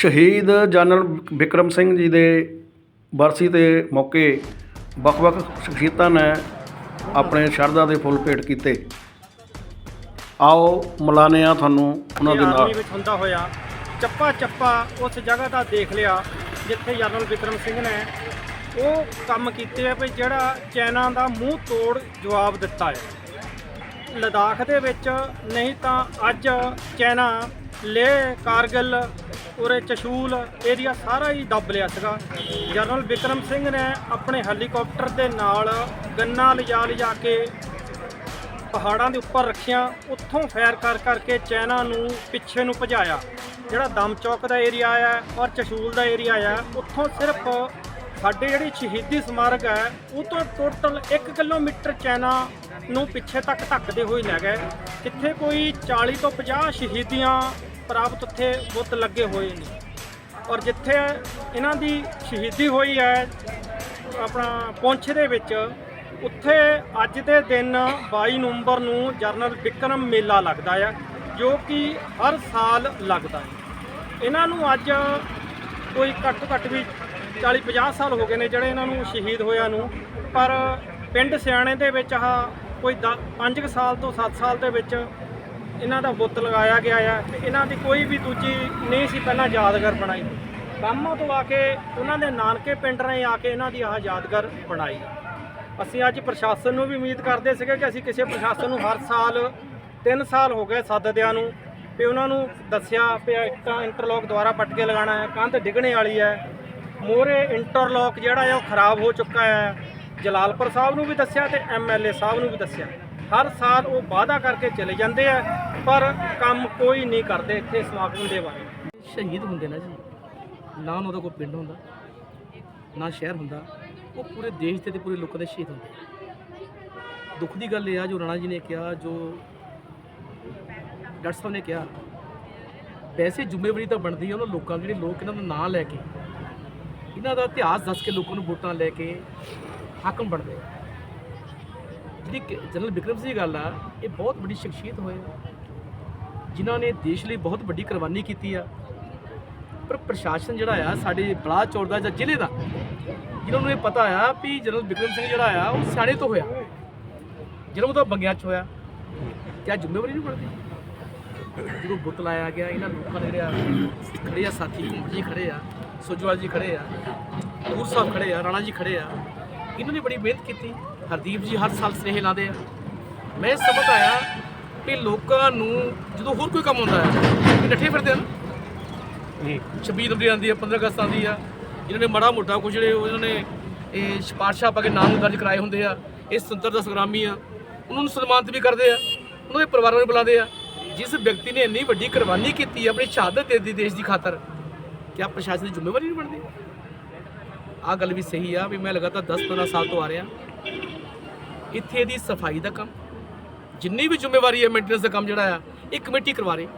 ਸ਼ਹੀਦ ਜਨਰਲ ਵਿਕਰਮ ਸਿੰਘ ਜੀ ਦੇ ਬਰਸੀ ਦੇ ਮੌਕੇ ਵੱਖ-ਵੱਖ ਸ਼ਖਸੀਅਤਾਂ ਨੇ ਆਪਣੇ ਸ਼ਰਧਾ ਦੇ ਫੁੱਲ ਭੇਟ ਕੀਤੇ। ਆਓ ਮਿਲਾਨੇ ਆ ਤੁਹਾਨੂੰ ਉਹਨਾਂ ਦੇ ਨਾਲ। ਵਿੱਚ ਹੁੰਦਾ ਹੋਇਆ ਚੱਪਾ ਚੱਪਾ ਉਸ ਜਗ੍ਹਾ ਦਾ ਦੇਖ ਲਿਆ ਜਿੱਥੇ ਜਨਰਲ ਵਿਕਰਮ ਸਿੰਘ ਨੇ ਉਹ ਕੰਮ ਕੀਤੇ ਆ ਵੀ ਜਿਹੜਾ ਚਾਈਨਾ ਦਾ ਮੂੰਹ ਤੋੜ ਜਵਾਬ ਦਿੱਤਾ ਹੈ। ਲਦਾਖ ਦੇ ਵਿੱਚ ਨਹੀਂ ਤਾਂ ਅੱਜ ਚਾਈਨਾ ਲੇਹ ਕਾਰਗਿਲ ਉਰੇ ਚਸ਼ੂਲ ਏਰੀਆ ਸਾਰਾ ਹੀ ਦੱਬ ਲਿਆ ਸੀਗਾ। ਜਨਰਲ ਵਿਕਰਮ ਸਿੰਘ ਨੇ ਆਪਣੇ ਹੈਲੀਕਾਪਟਰ ਦੇ ਨਾਲ ਗੰਨਾ ਲਿਜਾ ਲਿਜਾ ਕੇ ਪਹਾੜਾਂ ਦੇ ਉੱਪਰ ਰੱਖੀਆਂ, ਉੱਥੋਂ ਫਾਇਰ ਕਰ ਕਰਕੇ ਚਾਈਨਾ ਨੂੰ ਪਿੱਛੇ ਨੂੰ ਭਜਾਇਆ। ਜਿਹੜਾ ਦਮ ਚੌਕ ਦਾ ਏਰੀਆ ਆ ਔਰ ਚਸ਼ੂਲ ਦਾ ਏਰੀਆ ਆ, ਉੱਥੋਂ ਸਿਰਫ ਸਾਡੇ ਜਿਹੜੀ ਸ਼ਹੀਦੀ ਸਮਾਰਕ ਹੈ, ਉਹ ਤੋਂ ਟੋਟਲ 1 ਕਿਲੋਮੀਟਰ ਚਾਈਨਾ ਨੂੰ ਪਿੱਛੇ ਤੱਕ ਧੱਕਦੇ ਹੋਏ ਲੈ ਗਏ। ਜਿੱਥੇ ਕੋਈ 40 ਤੋਂ 50 ਸ਼ਹੀਦੀਆਂ ਪ੍ਰਾਪਤ ਉੱਥੇ ਬੁੱਤ ਲੱਗੇ ਹੋਏ ਨੇ। ਔਰ ਜਿੱਥੇ ਇਹਨਾਂ ਦੀ ਸ਼ਹੀਦੀ ਹੋਈ ਹੈ, ਆਪਣਾ ਪੁੰਛ ਦੇ ਵਿੱਚ, ਉੱਥੇ ਅੱਜ ਦੇ ਦਿਨ 22 ਨਵੰਬਰ ਨੂੰ ਜਰਨਲ ਵਿਕਰਮ ਮੇਲਾ ਲੱਗਦਾ ਆ, ਜੋ ਕਿ ਹਰ ਸਾਲ ਲੱਗਦਾ ਹੈ। ਇਹਨਾਂ ਨੂੰ ਅੱਜ ਕੋਈ ਘੱਟ ਘੱਟ ਵੀ 40 50 ਸਾਲ ਹੋ ਗਏ ਨੇ ਜਿਹੜੇ ਇਹਨਾਂ ਨੂੰ ਸ਼ਹੀਦ ਹੋਇਆ ਨੂੰ, ਪਰ ਪਿੰਡ ਸਿਆਣੇ ਦੇ ਵਿੱਚ ਆਹ ਕੋਈ 5 ਸਾਲ ਤੋਂ 7 ਸਾਲ ਦੇ ਵਿੱਚ ਇਹਨਾਂ ਦਾ ਬੁੱਤ ਲਗਾਇਆ ਗਿਆ ਆ ਤੇ ਇਹਨਾਂ ਦੀ ਕੋਈ ਵੀ ਦੂਜੀ ਨਹੀਂ ਸੀ ਪਹਿਲਾਂ ਯਾਦਗਾਰ ਬਣਾਈ। ਕਾਮਾਂ ਤੋਂ ਆ ਕੇ ਉਹਨਾਂ ਦੇ ਨਾਨਕੇ ਪਿੰਡ ਨੇ ਆ ਕੇ ਇਹਨਾਂ ਦੀ ਆਹ ਯਾਦਗਾਰ ਬਣਾਈ। ਅਸੀਂ ਅੱਜ ਪ੍ਰਸ਼ਾਸਨ ਨੂੰ ਵੀ ਉਮੀਦ ਕਰਦੇ ਸੀਗੇ ਕਿ ਅਸੀਂ ਕਿਸੇ ਪ੍ਰਸ਼ਾਸਨ ਨੂੰ ਹਰ ਸਾਲ 3 ਸਾਲ ਹੋ ਗਏ ਸੱਦਦਿਆਂ ਨੂੰ ਵੀ ਉਹਨਾਂ ਨੂੰ ਦੱਸਿਆ ਵੀ ਤਾਂ ਇੰਟਰਲੋਕ ਦੁਆਰਾ ਪਟਕੇ ਲਗਾਉਣਾ ਹੈ, ਕੰਧ ਡਿੱਗਣੇ ਵਾਲੀ ਹੈ। ਮੋਰੇ ਇੰਟਰਲੋਕ ਜਿਹੜਾ ਹੈ ਉਹ ਖਰਾਬ ਹੋ ਚੁੱਕਾ ਹੈ। ਜਲਾਲਪੁਰ ਸਾਹਿਬ ਨੂੰ ਵੀ ਦੱਸਿਆ ਤੇ ਐਮਐਲਏ ਸਾਹਿਬ ਨੂੰ ਵੀ ਦੱਸਿਆ। ਹਰ ਸਾਲ ਉਹ ਵਾਅਦਾ ਕਰਕੇ ਚਲੇ ਜਾਂਦੇ ਆ। ਪਰ ਕੰਮ ਕੋਈ ਨਹੀਂ ਕਰਦੇ ਇੱਥੇ ਸਮਾਗਮ ਦੇ ਬਾਰੇ। ਸ਼ਹੀਦ ਹੁੰਦੇ ਨਾ ਜੀ, ਨਾ ਉਹਨਾਂ ਦਾ ਕੋਈ ਪਿੰਡ ਹੁੰਦਾ, ਨਾ ਸ਼ਹਿਰ ਹੁੰਦਾ, ਉਹ ਪੂਰੇ ਦੇਸ਼ ਦੇ ਤੇ ਪੂਰੇ ਲੋਕਾਂ ਦੇ ਸ਼ਹੀਦ ਹੁੰਦੇ। ਦੁੱਖ ਦੀ ਗੱਲ ਇਹ ਆ, ਜੋ ਰਾਣਾ ਜੀ ਨੇ ਕਿਹਾ, ਜੋ ਡਾਕਟਰ ਸਾਹਿਬ ਨੇ ਕਿਹਾ ਵੈਸੇ ਜ਼ਿੰਮੇਵਾਰੀ ਤਾਂ ਬਣਦੀ ਹੈ ਉਹਨਾਂ ਲੋਕਾਂ ਜਿਹੜੇ ਲੋਕ ਇਹਨਾਂ ਦਾ ਨਾਂ ਲੈ ਕੇ, ਇਹਨਾਂ ਦਾ ਇਤਿਹਾਸ ਦੱਸ ਕੇ ਲੋਕਾਂ ਨੂੰ ਵੋਟਾਂ ਲੈ ਕੇ ਹਾਕਮ ਬਣਦੇ ਜਿਹੜੀ ਜਨਰਲ ਵਿਕਰਮ ਸਿੰਘ ਦੀ ਗੱਲ ਆ, ਇਹ ਬਹੁਤ ਵੱਡੀ ਸ਼ਖਸੀਅਤ ਹੋਏ ਜਿਨ੍ਹਾਂ ਨੇ ਦੇਸ਼ ਲਈ ਬਹੁਤ ਵੱਡੀ ਕੁਰਬਾਨੀ ਕੀਤੀ ਆ। ਪਰ ਪ੍ਰਸ਼ਾਸਨ ਜਿਹੜਾ ਆ, ਸਾਡੇ ਬਲਾਚੌਰ ਦਾ ਜਾਂ ਜ਼ਿਲ੍ਹੇ ਦਾ ਜਿਹਨਾਂ ਨੂੰ ਇਹ ਪਤਾ ਆ ਵੀ ਜਨਰਲ ਬਿਕਰਮ ਸਿੰਘ ਜਿਹੜਾ ਆ, ਉਹ ਸਿਆਣੇ ਤੋਂ ਹੋਇਆ। ਜਦੋਂ ਉਹਦਾ ਬੰਗਿਆਂ 'ਚ ਹੋਇਆ ਕਿਆ ਜ਼ਿੰਮੇਵਾਰੀ ਨਹੀਂ ਬਣਦੀ। ਜਦੋਂ ਬੁੱਤ ਲਾਇਆ ਗਿਆ, ਇਹਨਾਂ ਲੋਕਾਂ ਨੇ ਜਿਹੜਾ ਖੜੇ ਆ ਸਾਥੀ ਜੀ ਖੜੇ ਆ, ਸੁਜਵਾਲ ਜੀ ਖੜੇ ਆ, ਨੂਰ ਸਾਹਿਬ ਖੜੇ ਆ, ਰਾਣਾ ਜੀ ਖੜੇ ਆ, ਇਹਨਾਂ ਨੇ ਬੜੀ ਮਿਹਨਤ ਕੀਤੀ। ਹਰਦੀਪ ਜੀ ਹਰ ਸਾਲ ਸਨੇਹ ਲਾਉਂਦੇ ਆ। ਮੈਂ ਇਹ ਸਮਝ ਆਇਆ ਵੀ ਲੋਕਾਂ ਨੂੰ ਜਦੋਂ ਹੋਰ ਕੋਈ ਕੰਮ ਹੁੰਦਾ ਹੈ ਕਿ ਨੱਠੇ ਫਿਰਦੇ ਹਨ 26 ਜਨਵਰੀ ਆਉਂਦੀ ਹੈ 15 ਅਗਸਤ ਆਉਂਦੀ ਆ ਇਹਨਾਂ ਨੇ ਮੜਾ ਮੋਟਾ ਕੁਝ ਜਿਹੜੇ ਉਹਨਾਂ ਨੇ ਇਹ ਸਿਫਾਰਸ਼ਾਂ ਪਾ ਕੇ ਨਾਮ ਦਰਜ ਕਰਾਏ ਹੁੰਦੇ ਆ ਇਹ ਸੁਤੰਤਰਤਾ ਸੰਗਰਾਮੀ ਆ ਉਹਨਾਂ ਨੂੰ ਸਨਮਾਨਿਤ ਵੀ ਕਰਦੇ ਆ ਉਹਨਾਂ ਦੇ ਪਰਿਵਾਰਾਂ ਨੂੰ ਬੁਲਾਉਂਦੇ ਆ। ਜਿਸ ਵਿਅਕਤੀ ਨੇ ਇੰਨੀ ਵੱਡੀ ਕੁਰਬਾਨੀ ਕੀਤੀ ਆਪਣੀ ਸ਼ਹਾਦਤ ਦੇ ਦਿੱਤੀ ਦੇਸ਼ ਦੀ ਖਾਤਰ ਕਿਆ ਪ੍ਰਸ਼ਾਸਨ ਦੀ ਜ਼ਿੰਮੇਵਾਰੀ ਨਹੀਂ ਬਣਦੀ? ਆ ਗੱਲ ਵੀ ਸਹੀ ਆ ਵੀ ਮੈਂ ਲਗਾਤਾਰ 10-15 ਸਾਲ ਤੋਂ ਆ ਰਿਹਾ। ਇੱਥੇ ਦੀ ਸਫ਼ਾਈ ਦਾ ਕੰਮ ਜਿੰਨੀ ਵੀ ਜ਼ਿੰਮੇਵਾਰੀ ਹੈ ਮੇਨਟੇਨੈਂਸ ਦਾ ਕੰਮ ਜਿਹੜਾ ਆ ਇਹ ਕਮੇਟੀ ਕਰਵਾ ਰਹੀ।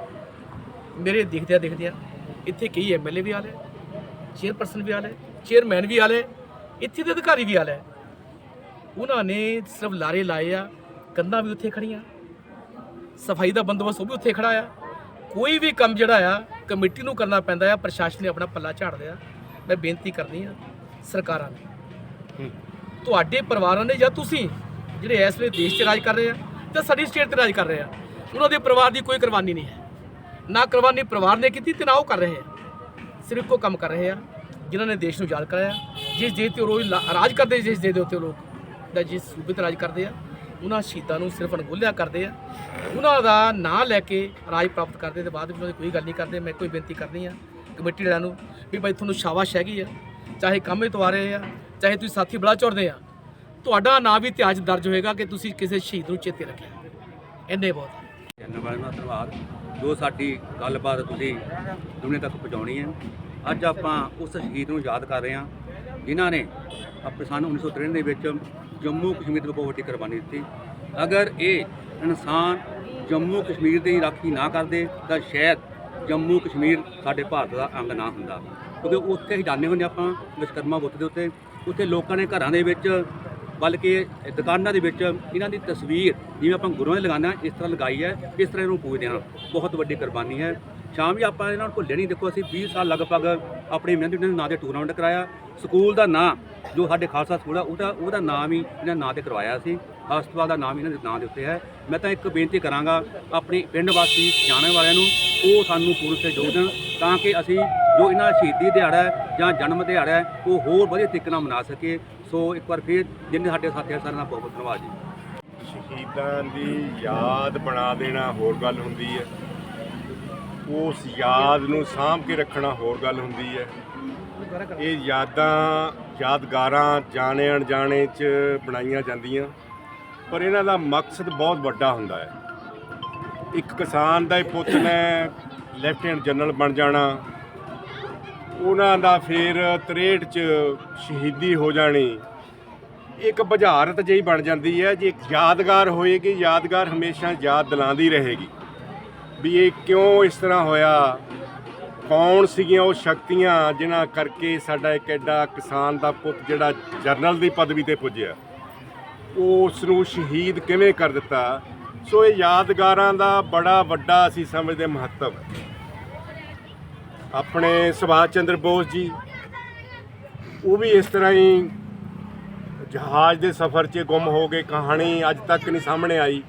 ਮੇਰੇ ਦੇਖਦਿਆਂ ਦੇਖਦਿਆਂ ਇੱਥੇ ਕਈ ਐਮਐਲਏ ਵੀ ਆਲੇ ਚੇਅਰਪਰਸਨ ਵੀ ਆਲੇ ਚੇਅਰਮੈਨ ਵੀ ਆਲੇ ਇੱਥੇ ਦੇ ਅਧਿਕਾਰੀ ਵੀ ਆਲੇ ਉਹਨਾਂ ਨੇ ਸਿਰਫ ਲਾਰੇ ਲਾਏ ਆ ਕੰਧਾਂ ਵੀ ਉੱਥੇ ਖੜੀਆਂ ਸਫ਼ਾਈ ਦਾ ਬੰਦੋਬਸਤ ਉਹ ਵੀ ਉੱਥੇ ਖੜਾ ਆ। ਕੋਈ ਵੀ ਕੰਮ ਜਿਹੜਾ ਆ ਕਮੇਟੀ ਨੂੰ ਕਰਨਾ ਪੈਂਦਾ ਆ ਪ੍ਰਸ਼ਾਸਨ ਨੇ ਆਪਣਾ ਪੱਲਾ ਝਾੜ ਲਿਆ। ਮੈਂ ਬੇਨਤੀ ਕਰਨੀ ਆ ਸਰਕਾਰਾਂ ਨੂੰ। ਤੁਹਾਡੇ ਪਰਿਵਾਰਾਂ ਨੇ ਜਾਂ ਤੁਸੀਂ ਜਿਹੜੇ ਇਸ ਵੇਲੇ ਦੇਸ਼ 'ਚ ਰਾਜ ਕਰ ਰਹੇ ਆ ਜਾਂ ਸਾਡੀ ਸਟੇਟ 'ਤੇ ਰਾਜ ਕਰ ਰਹੇ ਆ। ਉਹਨਾਂ ਦੇ ਪਰਿਵਾਰ ਦੀ ਕੋਈ ਕੁਰਬਾਨੀ ਨਹੀਂ ਹੈ। ਨਾ ਕੁਰਬਾਨੀ ਪਰਿਵਾਰ ਨੇ ਕੀਤੀ ਤੇ ਨਾ ਉਹ ਕਰ ਰਹੇ ਆ। ਸਿਰਫ ਇੱਕੋ ਕੰਮ ਕਰ ਰਹੇ ਆ, ਜਿਨ੍ਹਾਂ ਨੇ ਦੇਸ਼ ਨੂੰ ਯਾਦ ਕਰਾਇਆ। ਜਿਸ ਦੇਸ਼ ਤੇ ਉਹ ਰੋਜ਼ ਲਾ- ਰਾਜ ਕਰਦੇ, ਜਿਸ ਦੇਸ਼ ਦੇ ਉੱਤੇ ਲੋਕ ਦਾ ਜਿਸ ਸੂਬੇ ਤੇ ਰਾਜ ਕਰਦੇ ਆ, ਉਹਨਾਂ ਸ਼ਹੀਦਾਂ ਨੂੰ ਸਿਰਫ ਅਣਗੋਲਿਆ ਕਰਦੇ ਆ। ਉਹਨਾਂ ਦਾ ਨਾਂ ਲੈ ਕੇ ਰਾਜ ਪ੍ਰਾਪਤ ਕਰਦੇ ਤੇ ਬਾਅਦ ਵਿੱਚ ਉਹਨਾਂ ਦੀ ਕੋਈ ਗੱਲ ਨਹੀਂ ਕਰਦੇ। ਮੈਂ ਕੋਈ ਬੇਨਤੀ ਕਰਨੀ ਆ, ਕਮੇਟੀ ਵਾਲਿਆਂ ਨੂੰ ਵੀ ਭਾਈ ਤੁਹਾਨੂੰ ਸ਼ਾਬਾਸ਼ ਹੈਗੀ ਆ। ਚਾਹੇ ਕੰਮੇ ਤੋਂ ਆ ਰਹੇ ਆ, ਚਾਹੇ ਤੁਸੀਂ ਸਾਥੀ ਬੜਾ ਚੜਦੇ ਆ ਤੁਹਾਡਾ ਨਾਂ ਵੀ ਇਤਿਹਾਸ ਦਰਜ ਹੋਏਗਾ ਕਿ ਤੁਸੀਂ ਕਿਸੇ ਸ਼ਹੀਦ ਨੂੰ ਚੇਤੇ ਰੱਖਿਆ। ਇੰਨੇ ਬਹੁਤ। ਚੈਨਲ ਵਾਲਿਆਂ ਦਾ ਧੰਨਵਾਦ। ਜੋ ਸਾਡੀ ਗੱਲਬਾਤ ਤੁਸੀਂ ਦੁਨੀਆ ਤੱਕ ਪਹੁੰਚਾਉਣੀ ਹੈ, ਅੱਜ ਆਪਾਂ ਉਸ ਸ਼ਹੀਦ ਨੂੰ ਯਾਦ ਕਰ ਰਹੇ ਹਾਂ, ਜਿਨ੍ਹਾਂ ਨੇ ਆਪਣੇ ਸਨ 1963 ਦੇ ਵਿੱਚ ਜੰਮੂ ਕਸ਼ਮੀਰ ਦੀ ਬਹੁਤ ਵੱਡੀ ਕੁਰਬਾਨੀ ਦਿੱਤੀ। ਅਗਰ ਇਹ ਇਨਸਾਨ ਜੰਮੂ ਕਸ਼ਮੀਰ ਦੀ ਰਾਖੀ ਨਾ ਕਰਦੇ, ਤਾਂ ਸ਼ਾਇਦ ਜੰਮੂ ਕਸ਼ਮੀਰ ਸਾਡੇ ਭਾਰਤ ਦਾ ਅੰਗ ਨਾ ਹੁੰਦਾ। ਕਿਉਂਕਿ ਉੱਥੇ ਹੀ ਜਾਂਦੇ ਹੁੰਦੇ ਆਪਾਂ ਵਿਸ਼ਕਰਮਾ ਬੁੱਤ ਦੇ ਉੱਤੇ। ਉੱਥੇ ਲੋਕਾਂ ਨੇ ਘਰਾਂ ਦੇ ਵਿੱਚ ਬਲਕਿ ਦੁਕਾਨਾਂ ਦੇ ਵਿੱਚ ਇਹਨਾਂ ਦੀ ਤਸਵੀਰ ਜਿਵੇਂ ਆਪਾਂ ਗੁਰੂਆਂ ਦੇ ਲਗਾਉਂਦੇ ਹਾਂ ਇਸ ਤਰ੍ਹਾਂ ਲਗਾਈ ਹੈ, ਇਸ ਤਰ੍ਹਾਂ ਇਹਨੂੰ ਪੂਜਦੇ ਹਾਂ। ਬਹੁਤ ਵੱਡੀ ਕੁਰਬਾਨੀ ਹੈ। ਸ਼ਾਮ ਵੀ ਆਪਾਂ ਇਹਨਾਂ ਨੂੰ ਭੁੱਲੇ ਨਹੀਂ। ਦੇਖੋ, ਅਸੀਂ 20 ਸਾਲ ਲਗਭਗ ਆਪਣੀ ਮਿਹਨਤ ਇਹਨਾਂ ਦੇ ਨਾਂ 'ਤੇ ਟੂਰਨਾਮੈਂਟ ਕਰਾਇਆ। ਸਕੂਲ ਦਾ ਨਾਂ, ਜੋ ਸਾਡੇ ਖਾਲਸਾ ਸਕੂਲ ਆ, ਉਹਦਾ ਉਹਦਾ ਨਾਮ ਹੀ ਇਹਨਾਂ ਨਾਂ ਤੇ ਕਰਵਾਇਆ ਸੀ। ਹਸਪਤਾਲ ਦਾ ਨਾਮ ਇਹਨਾਂ ਦੇ ਨਾਂ ਦੇ ਉੱਤੇ ਹੈ। ਮੈਂ ਤਾਂ ਇੱਕ ਬੇਨਤੀ ਕਰਾਂਗਾ ਆਪਣੀ ਪਿੰਡ ਵਾਸੀ ਜਾਣੇ ਵਾਲਿਆਂ ਨੂੰ, ਉਹ ਸਾਨੂੰ ਪੂਰਨ ਸਹਿਯੋਗ ਦੇਣ, ਤਾਂ ਕਿ ਅਸੀਂ ਜੋ ਇਹਨਾਂ ਸ਼ਹੀਦੀ ਦਿਹਾੜਾ ਜਾਂ ਜਨਮ ਦਿਹਾੜਾ ਹੈ, ਉਹ ਹੋਰ ਵਧੀਆ ਤਰੀਕੇ ਨਾਲ ਮਨਾ ਸਕੀਏ। ਸੋ ਇੱਕ ਵਾਰ ਫਿਰ ਜਿੰਨੇ ਸਾਡੇ ਸਾਥੀਆਂ ਸਾਰਿਆਂ ਦਾ ਬਹੁਤ ਬਹੁਤ ਧੰਨਵਾਦ ਜੀ। ਸ਼ਹੀਦਾਂ ਦੀ ਯਾਦ ਬਣਾ ਦੇਣਾ ਹੋਰ ਗੱਲ ਹੁੰਦੀ ਹੈ। ਉਸ ਯਾਦ ਨੂੰ ਸਾਂਭ ਕੇ ਰੱਖਣਾ ਹੋਰ ਗੱਲ ਹੁੰਦੀ ਹੈ। ਇਹ ਯਾਦਾਂ ਯਾਦਗਾਰਾਂ ਜਾਣੇ ਅਣਜਾਣੇ ਚ ਬਣਾਈਆਂ ਜਾਂਦੀਆਂ, ਪਰ ਇਹਨਾਂ ਦਾ ਮਕਸਦ ਬਹੁਤ ਵੱਡਾ ਹੁੰਦਾ ਹੈ। ਇੱਕ ਕਿਸਾਨ ਦਾ ਹੀ ਪੁੱਤ ਨੇ ਲੈਫਟੀਨੈਂਟ ਜਨਰਲ ਬਣ ਜਾਣਾ ਉਹਨਾਂ ਦਾ ਫਿਰ 63 ਚ ਸ਼ਹੀਦੀ ਹੋ ਜਾਣੀ। ਇੱਕ ਬੁਝਾਰਤ ਜਿਹੀ ਬਣ ਜਾਂਦੀ ਹੈ ਜੇ ਯਾਦਗਾਰ ਹੋਏਗੀ, ਯਾਦਗਾਰ ਹਮੇਸ਼ਾ ਯਾਦ ਦਿਲਾਉਂਦੀ ਰਹੇਗੀ। ਵੀ ਇਹ ਕਿਉਂ ਇਸ ਤਰ੍ਹਾਂ ਹੋਇਆ? ਕੌਣ ਸੀਗੀਆਂ ਉਹ ਸ਼ਕਤੀਆਂ ਜਿਨ੍ਹਾਂ ਕਰਕੇ ਸਾਡਾ ਇੱਕ ਐਡਾ ਕਿਸਾਨ ਦਾ ਪੁੱਤ ਜਿਹੜਾ ਜਰਨਲ ਦੀ ਪਦਵੀ ਤੇ ਪੁੱਜਿਆ? ਉਸ ਨੂੰ ਸ਼ਹੀਦ ਕਿਵੇਂ ਕਰ ਦਿੱਤਾ? ਸੋ ਇਹ ਯਾਦਗਾਰਾਂ ਦਾ ਬੜਾ ਵੱਡਾ ਅਸੀਂ ਸਮਝਦੇ ਮਹੱਤਵ ਹੈ। ਆਪਣੇ ਸੁਭਾਸ਼ ਚੰਦਰ ਬੋਸ ਜੀ, ਉਹ ਵੀ ਇਸ ਤਰ੍ਹਾਂ ਹੀ ਜਹਾਜ਼ ਦੇ ਸਫ਼ਰ 'ਚ ਗੁੰਮ ਹੋ ਗਏ। ਕਹਾਣੀ ਅੱਜ ਤੱਕ ਨਹੀਂ ਸਾਹਮਣੇ ਆਈ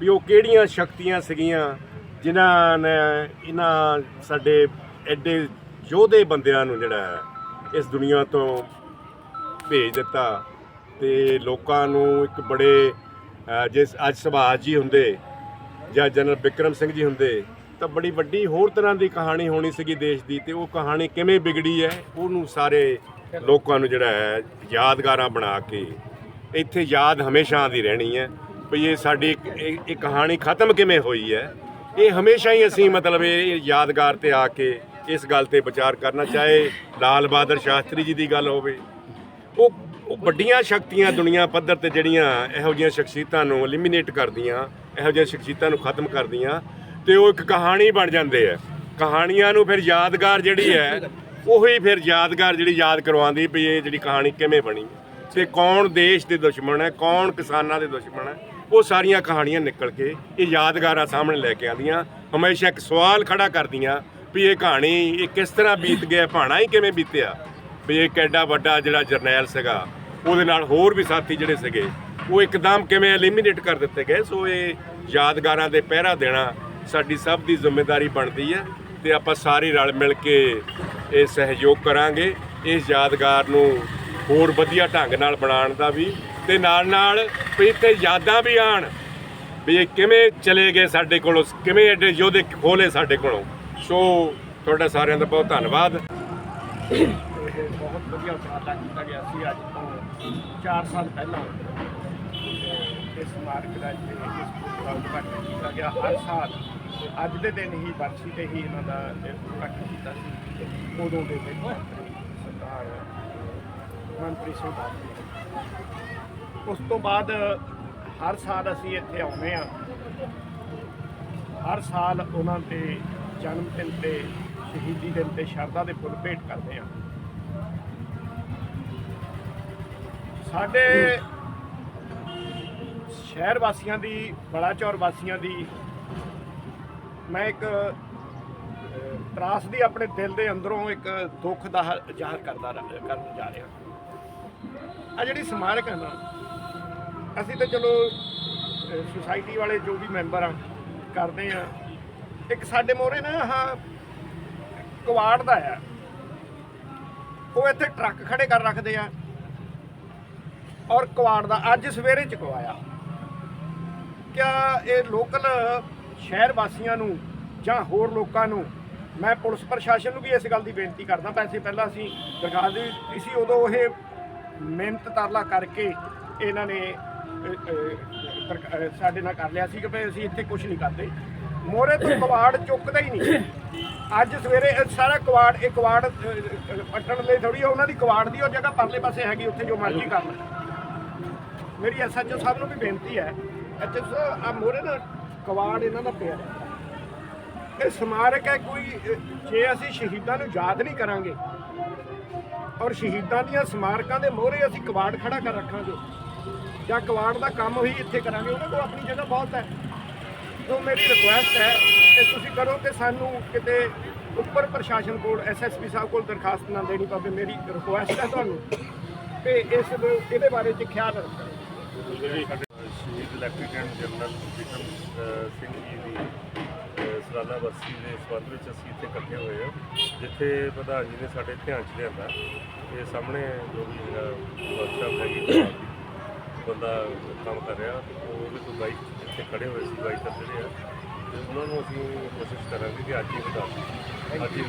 ਵੀ ਉਹ ਕਿਹੜੀਆਂ ਸ਼ਕਤੀਆਂ ਸੀਗੀਆਂ ਜਿਨ੍ਹਾਂ ਨੇ ਇਹਨਾਂ ਸਾਡੇ ਐਡੇ ਯੋਧੇ ਬੰਦਿਆਂ ਨੂੰ ਜਿਹੜਾ ਹੈ ਇਸ ਦੁਨੀਆ ਤੋਂ ਭੇਜ ਦਿੱਤਾ ਤੇ ਲੋਕਾਂ ਨੂੰ ਇੱਕ ਬੜੇ ਜਿਸ ਅੱਜ ਸੁਭਾਸ਼ ਜੀ ਹੁੰਦੇ ਜਾਂ ਜਨਰਲ ਵਿਕਰਮ ਸਿੰਘ ਜੀ ਹੁੰਦੇ ਤਾਂ ਬੜੀ ਵੱਡੀ ਹੋਰ ਤਰ੍ਹਾਂ ਦੀ ਕਹਾਣੀ ਹੋਣੀ ਸੀਗੀ ਦੇਸ਼ ਦੀ ਤੇ ਉਹ ਕਹਾਣੀ ਕਿਵੇਂ ਵਿਗੜੀ ਹੈ, ਉਹਨੂੰ ਸਾਰੇ ਲੋਕਾਂ ਨੂੰ ਜਿਹੜਾ ਹੈ ਯਾਦਗਾਰਾਂ ਬਣਾ ਕੇ ਇੱਥੇ ਯਾਦ ਹਮੇਸ਼ਾ ਆਉਂਦੀ ਰਹਿਣੀ ਹੈ ਵੀ ਇਹ ਸਾਡੀ ਇਹ ਇਹ ਕਹਾਣੀ ਖਤਮ ਕਿਵੇਂ ਹੋਈ ਹੈ। ਇਹ ਹਮੇਸ਼ਾ ਹੀ ਅਸੀਂ ਮਤਲਬ ਇਹ ਯਾਦਗਾਰ ਤੇ ਆ ਕੇ ਇਸ ਗੱਲ ਤੇ ਵਿਚਾਰ ਕਰਨਾ, ਚਾਹੇ ਲਾਲ ਬਹਾਦਰ ਸ਼ਾਸਤਰੀ ਜੀ ਦੀ ਗੱਲ ਹੋਵੇ। ਉਹ ਉਹ ਵੱਡੀਆਂ ਸ਼ਕਤੀਆਂ ਦੁਨੀਆ ਪੱਧਰ ਤੇ ਜਿਹੜੀਆਂ ਇਹੋ ਜਿਹੀਆਂ ਸ਼ਖਸੀਅਤਾਂ ਨੂੰ ਐਲੀਮੀਨੇਟ ਕਰਦੀਆਂ, ਇਹੋ ਜਿਹੀਆਂ ਸ਼ਖਸੀਅਤਾਂ ਨੂੰ ਖਤਮ ਕਰਦੀਆਂ ਤੇ ਉਹ ਇੱਕ ਕਹਾਣੀ ਬਣ ਜਾਂਦੇ ਆ। ਕਹਾਣੀਆਂ ਨੂੰ ਫਿਰ ਯਾਦਗਾਰ ਜਿਹੜੀ ਹੈ, ਉਹੀ ਫਿਰ ਯਾਦਗਾਰ ਜਿਹੜੀ ਯਾਦ ਕਰਵਾਉਂਦੀ ਵੀ ਇਹ ਜਿਹੜੀ ਕਹਾਣੀ ਕਿਵੇਂ ਬਣੀ। ਤੇ ਕੌਣ ਦੇਸ਼ ਦੇ ਦੁਸ਼ਮਣ ਹੈ, ਕੌਣ ਕਿਸਾਨਾਂ ਦੇ ਦੁਸ਼ਮਣ ਹੈ, ਉਹ ਸਾਰੀਆਂ ਕਹਾਣੀਆਂ ਨਿਕਲ ਕੇ ਇਹ ਯਾਦਗਾਰਾਂ ਸਾਹਮਣੇ ਲੈ ਕੇ ਆਉਂਦੀਆਂ। ਹਮੇਸ਼ਾ ਇੱਕ ਸਵਾਲ ਖੜਾ ਕਰਦੀਆਂ ਵੀ ਇਹ ਕਹਾਣੀ ਇਹ ਕਿਸ ਤਰ੍ਹਾਂ ਬੀਤ ਗਿਆ ਭਾਣਾ ਹੀ ਕਿਵੇਂ ਬੀਤਿਆ? ਵੀ ਇਹ ਕਿੱਡਾ ਵੱਡਾ ਜਿਹੜਾ ਜਰਨੈਲ ਸੀਗਾ, ਉਹਦੇ ਨਾਲ ਹੋਰ ਵੀ ਸਾਥੀ ਜਿਹੜੇ ਸੀਗੇ, ਉਹ ਇੱਕਦਮ ਕਿਵੇਂ ਐਲੀਮੀਨੇਟ ਕਰ ਦਿੱਤੇ ਗਏ? ਸੋ ਇਹ ਯਾਦਗਾਰਾਂ ਦੇ ਪਹਿਰਾ ਦੇਣਾ ਸਾਡੀ ਸਭ ਦੀ ਜ਼ਿੰਮੇਵਾਰੀ ਬਣਦੀ ਹੈ ਤੇ ਆਪਾਂ ਸਾਰੇ ਰਲ ਮਿਲ ਕੇ ਇਹ ਸਹਿਯੋਗ ਕਰਾਂਗੇ। ਇਸ ਯਾਦਗਾਰ ਨੂੰ ਹੋਰ ਵਧੀਆ ਢੰਗ ਨਾਲ ਬਣਾਉਣ ਦਾ ਵੀ ਤੇ ਨਾਲ ਨਾਲ ਵੀ ਇੱਥੇ ਯਾਦਾਂ ਵੀ ਆਣ ਵੀ ਇਹ ਕਿਵੇਂ ਚਲੇ ਗਏ ਸਾਡੇ ਕੋਲੋਂ, ਕਿਵੇਂ ਐਡੇ ਯੋਧੇ ਖੋਲੇ ਸਾਡੇ ਕੋਲੋਂ। ਸੋ ਤੁਹਾਡਾ ਸਾਰਿਆਂ ਦਾ ਬਹੁਤ ਧੰਨਵਾਦ। ਬਹੁਤ ਵਧੀਆ ਉਪਰਾਲਾ ਕੀਤਾ ਗਿਆ ਸੀ ਅੱਜ ਤੋਂ 4 ਸਾਲ ਪਹਿਲਾਂ। ਇਸ ਸਮਾਰਕ ਦਾ ਇਸ ਪ੍ਰੋਗਰਾਮ ਦਾ ਕੀਤਾ ਗਿਆ। ਹਰ ਸਾਲ ਅੱਜ ਦੇ ਦਿਨ ਹੀ ਬਰਸੀ ਤੇ ਹੀ ਇਹਨਾਂ ਦਾ ਇਹ ਉਦਘਾਟਨ ਕੀਤਾ ਸੀ। ਉਦੋਂ ਦੇ ਵਿੱਚ ਸਰਦਾਰ ਮਨਪ੍ਰੀਤ ਸਿੰਘ ਉਸ ਤੋਂ ਬਾਅਦ ਹਰ ਸਾਲ ਅਸੀਂ ਇੱਥੇ ਆਉਂਦੇ ਆ ਹਰ ਸਾਲ ਉਹਨਾਂ ਦੇ ਜਨਮ ਦਿਨ ਤੇ, ਸ਼ਹੀਦੀ ਦਿਨ ਤੇ ਸ਼ਰਧਾ ਦੇ ਫੁੱਲ ਭੇਟ ਕਰਦੇ ਆ ਸਾਡੇ ਸ਼ਹਿਰ ਵਾਸੀਆਂ ਦੀ, ਬਲਾਚੌਰ ਵਾਸੀਆਂ ਦੀ ਮੈਂ ਇੱਕ ਤਰਾਸ ਦੀ ਆਪਣੇ ਦਿਲ ਦੇ ਅੰਦਰੋਂ ਇੱਕ ਦੁੱਖ ਦਾ ਜ਼ਾਹਰ ਕਰਦਾ ਰ- ਕਰਨ ਜਾ ਰਿਹਾ। ਆ ਜਿਹੜੀ ਸਮਾਰਕ ਹੈ ਨਾ, ਅਸੀਂ ਤਾਂ ਚਲੋ ਸੁਸਾਇਟੀ ਵਾਲੇ ਜੋ ਵੀ ਮੈਂਬਰ ਆ, ਕਰਦੇ ਆ। ਇੱਕ ਸਾਡੇ ਮੋਰੇ ਨਾ ਹਾਂ ਕਵਾੜ ਦਾ ਆ। ਉਹ ਇੱਥੇ ਟਰੱਕ ਖੜੇ ਕਰ ਰੱਖਦੇ ਆ। ਔਰ ਕਵਾੜ ਦਾ ਅੱਜ ਸਵੇਰੇ ਚੁਕਵਾਇਆ ਕਿਆ ਇਹ ਲੋਕਲ ਸ਼ਹਿਰ ਵਾਸੀਆਂ ਨੂੰ ਜਾਂ ਹੋਰ ਲੋਕਾਂ ਨੂੰ ਮੈਂ ਪੁਲਿਸ ਪ੍ਰਸ਼ਾਸਨ ਨੂੰ ਵੀ ਇਸ ਗੱਲ ਦੀ ਬੇਨਤੀ ਕਰਦਾ। ਪੈਸੇ ਪਹਿਲਾਂ ਅਸੀਂ ਦਰਗਾਹ ਦੀ ਸੀ ਉਦੋਂ ਇਹ ਮਿਹਨਤ ਤਰਲਾ ਕਰਕੇ ਇਹਨਾਂ ਨੇ ਸਾਡੇ ਨਾਲ ਕਰ ਲਿਆ ਸੀ ਕਿ ਭਈ ਅਸੀਂ ਇੱਥੇ ਕੁਝ ਨਹੀਂ ਕਰਦੇ। ਮੋਰੇ ਤੋਂ ਕਵਾੜ ਚੁੱਕਦਾ ਹੀ ਨਹੀਂ। ਅੱਜ ਸਵੇਰੇ ਸਾਰਾ ਕਵਾੜ ਇਹ ਕਵਾੜ ਪੱਟਣ ਲਈ ਥੋੜੀ ਉਹਨਾਂ ਦੀ ਕਵਾੜ ਦੀ ਉਹ ਜਗ੍ਹਾ ਪਰਲੇ ਪਾਸੇ ਹੈਗੀ ਉੱਥੇ ਜੋ ਮਰਜ਼ੀ ਕਰ ਲੈ। ਮੇਰੀ ਐਸਐਚਓ ਸਾਹਿਬ ਨੂੰ ਵੀ ਬੇਨਤੀ ਹੈ। ਐਸਐਚਓ ਆ ਮੋਰੇ ਨਾ ਕਵਾੜ ਇਹਨਾਂ ਦਾ ਪਿਆ। ਹੈ। ਇਹ ਸਮਾਰਕ ਹੈ, ਕੋਈ, ਜੇ ਅਸੀਂ ਸ਼ਹੀਦਾਂ ਨੂੰ ਯਾਦ ਨਹੀਂ ਕਰਾਂਗੇ, ਔਰ ਸ਼ਹੀਦਾਂ ਦੀਆਂ ਸਮਾਰਕਾਂ ਦੇ ਮੋਹਰੇ ਅਸੀਂ ਕਵਾੜ ਖੜਾ ਕਰ ਰੱਖਾਂਗੇ, ਜਾਂ ਕਵਾੜ ਦਾ ਕੰਮ ਵੀ ਇੱਥੇ ਕਰਾਂਗੇ, ਉਹਨਾਂ ਕੋਲ ਆਪਣੀ ਜਗ੍ਹਾ ਬਹੁਤ ਹੈ। ਸੋ ਮੇਰੀ ਰਿਕੁਐਸਟ ਹੈ ਕਿ ਤੁਸੀਂ ਕਰੋ ਕਿ ਸਾਨੂੰ ਕਿਤੇ ਉੱਪਰ ਪ੍ਰਸ਼ਾਸਨ ਕੋਲ ਐਸਐਸਪੀ ਸਾਹਿਬ ਕੋਲ ਦਰਖਾਸਤ ਨਾ ਦੇਣੀ ਪਵੇ, ਮੇਰੀ ਰਿਕੁਐਸਟ ਹੈ ਤੁਹਾਨੂੰ। ਕਿ ਇਸ ਇਹਦੇ ਬਾਰੇ ਚ ਖਿਆਲ ਰੱਖੋ। ਸ਼ਹੀਦ ਲੈਫਟੀਨੈਂਟ ਜਨਰਲ ਵਿਕਰਮ ਅ, ਸਾਲਾਨਾ ਦੇ ਸੰਬੰਧ ਵਿੱਚ ਅਸੀਂ ਇੱਥੇ ਇਕੱਠੇ ਹੋਏ ਹਾਂ ਜਿੱਥੇ ਪ੍ਰਧਾਨ ਜੀ ਨੇ ਸਾਡੇ ਧਿਆਨ 'ਚ ਲਿਆਂਦਾ। ਇਹ ਸਾਹਮਣੇ ਜੋ ਵੀ ਹੈਗਾ ਵਰਕਸ਼ਾਪ ਹੈਗੀ ਬੰਦਾ ਕੰਮ ਕਰ ਰਿਹਾ ਉਹ ਵੀ ਤੋਂ ਬਾਈਕ ਇੱਥੇ ਖੜੇ ਹੋਏ ਸੀ ਬਾਈਕ ਤੇ ਜਿਹੜੇ ਆ ਤੇ ਉਹਨਾਂ ਨੂੰ ਅਸੀਂ ਕੋਸ਼ਿਸ਼ ਕਰਾਂਗੇ ਕਿ ਅੱਜ ਹੀ ਬਤਾ ਅੱਜ ਹੀ